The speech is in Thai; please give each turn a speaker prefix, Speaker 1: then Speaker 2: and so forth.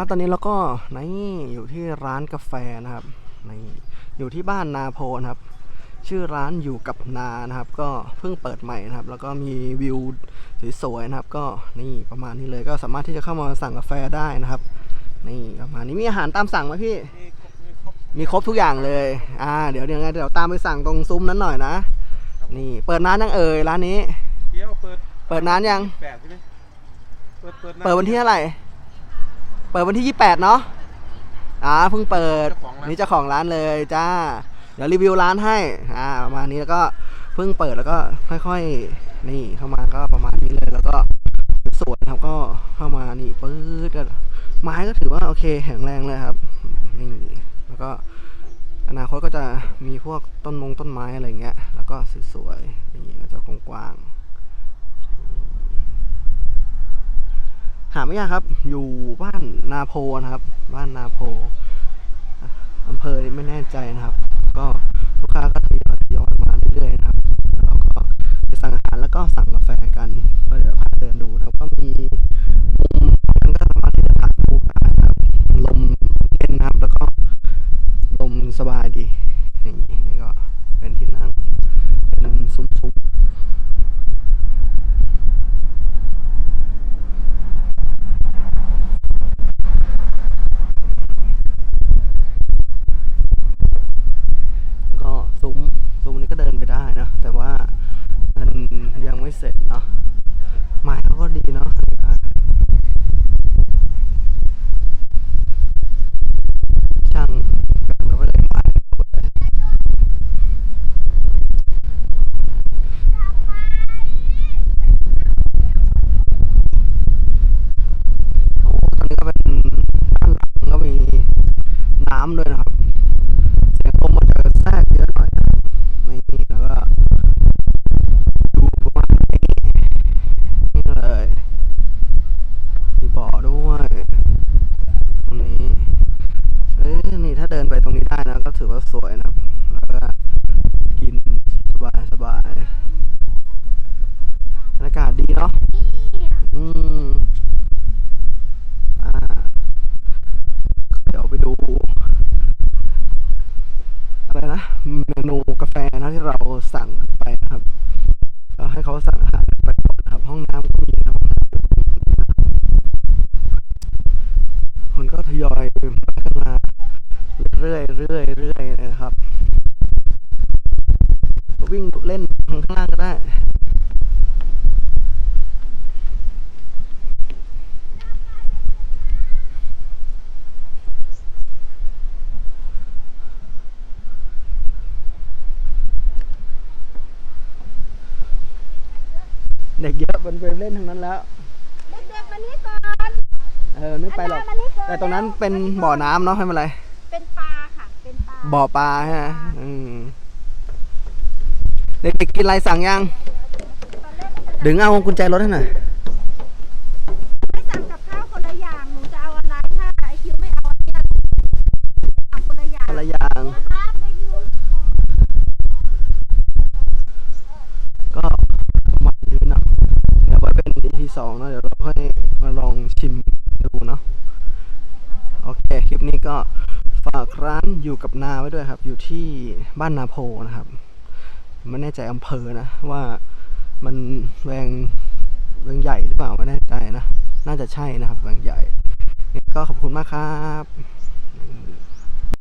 Speaker 1: ครับตอนนี้เราก็นี่อยู่ที่ร้านกาแฟนะครับนี่อยู่ที่บ้านนาโพนะครับ ชื่อร้านอยู่กับนานะครับ ก็เพิ่งเปิดใหม่นะครับ แล้วก็มีวิวสวยๆนะครับ ก็นี่ประมาณนี้เลยก็สามารถที่จะเข้ามาสั่งกาแฟได้นะครับ นี่ประมาณนี้มีอาหารตามสั่งไหมพี่ มีครบทุกอย่างเลยอ่าเดี๋ยวเดี๋ยวไงเดี๋ยวตามไปสั่งตรงซุ้มนั้นหน่อยนะ นี่เปิดนานยังเอ่ยร้านนี้
Speaker 2: เที่ยวเปิด
Speaker 1: เปิดนานยัง
Speaker 2: แปดใช่ไหมเปิดเปิด
Speaker 1: เปิดวันที่เท่าไหร่ เปิดวันที่ 28 เนาะอ่าเพิ่งเปิด นี่เจ้าของร้านเลยจ้า เดี๋ยวรีวิวร้านให้ อ่าประมาณนี้แล้วก็เพิ่งเปิดแล้วก็ค่อยๆ นี่เข้ามาก็ประมาณนี้เลยแล้วก็สวยนะครับก็เข้ามานี่ปื๊ดก็ไม้ก็ถือว่าโอเคแข็งแรงเลยครับ นี่แล้วก็อนาคตก็จะมีพวกต้นมงต้นไม้อะไรเงี้ย แล้วก็สวยๆนี่ก็จะกว้างๆ หาไม่ยากครับ อยู่บ้านนาโพนะครับ บ้านนาโพอำเภอนี่ไม่แน่ใจนะครับ ก็ลูกค้าก็ท ด้วยนะครับเสียงลมมันจะแทรกเยอะหน่อยนะนี่แล้วก็ดูประมาณนี้นี่เลยมีบ่อด้วยตรงนี้เอ้ยนี่ถ้าเดินไปตรงนี้ได้นะก็ถือว่าสวยนะครับ ที่เราสั่งไปนะครับก็ให้เขาสั่งอาหารไปก่อนครับ ห้องน้ำก็มีนะครับคนก็ทยอยมากันมาเรื่อยเรื่อยเรื่อยนะครับ วิ่งเล่นข้างล่างก็ได้ เด็กเยอะมันไปเล่นทั้งนั้นแล้ว
Speaker 3: เด็กๆมานี่ก่อน
Speaker 1: เออไม่ไปหรอกา
Speaker 3: จาย์มานี่ก่อน
Speaker 1: แต่ตรงนั้นเป็นบ่อน้ำเนาะไม่เป็นไร
Speaker 3: เป็นปลาค่ะ เป็นปลา
Speaker 1: บ่อปลาฮะอืมเด็กๆกินอะไรสั่งยัง ดึงเอากุญแจรถให้หน่อย
Speaker 3: ไม่สั่งกับข้าวคนละอย่าง หนูจะเอาอะไรถ้าไอคิวไม่เอาอันเนี้ยสั่งคนละอย่าง
Speaker 1: คนละอย่าง
Speaker 3: นะคะ
Speaker 1: สองเนอะเดี๋ยวเราค่อยมาลองชิมดูเนาะโอเคคลิปนี้ก็ฝากร้านอยู่กับนาไว้ด้วยครับ อยู่ที่บ้านนาโพนะครับไม่แน่ใจอำเภอนะ ว่ามันแวงแวงใหญ่หรือเปล่าไม่แน่ใจนะ น่าจะใช่นะครับแวงใหญ่ก็ขอบคุณมากครับ